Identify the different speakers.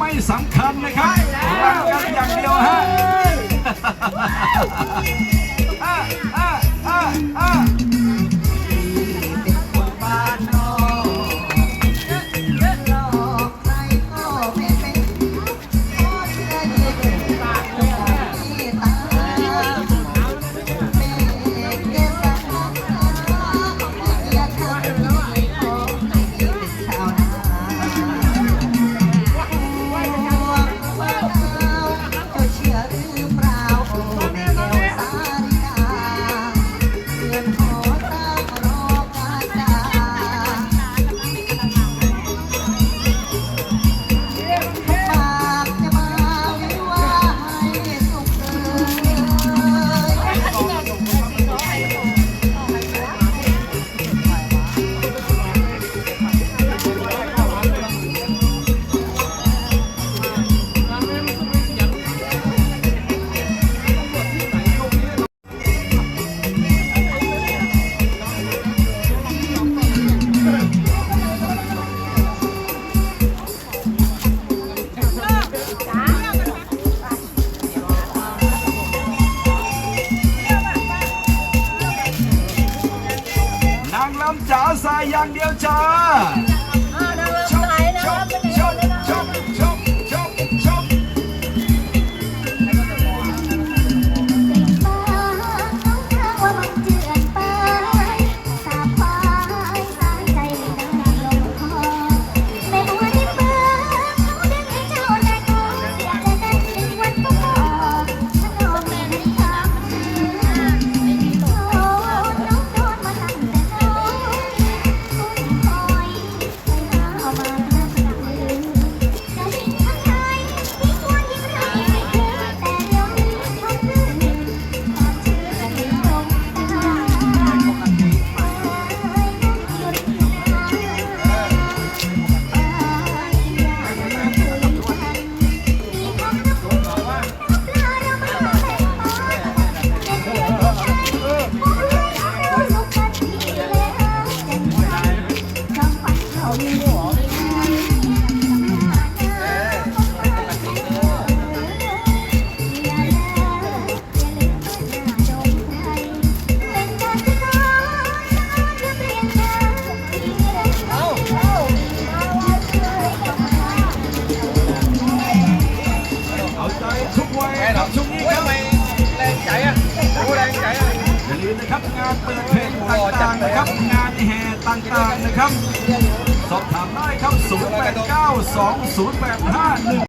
Speaker 1: ไม่สำคัญนะครับ
Speaker 2: รักกันอย่างเดียวฮะางลำจ๋าสายอย่างเดียว
Speaker 3: จ้า นานะน งานเปิดเพลงต่างๆนะครับ งานแห่ต่างๆนะครับ สอบถามได้ครับ 08920851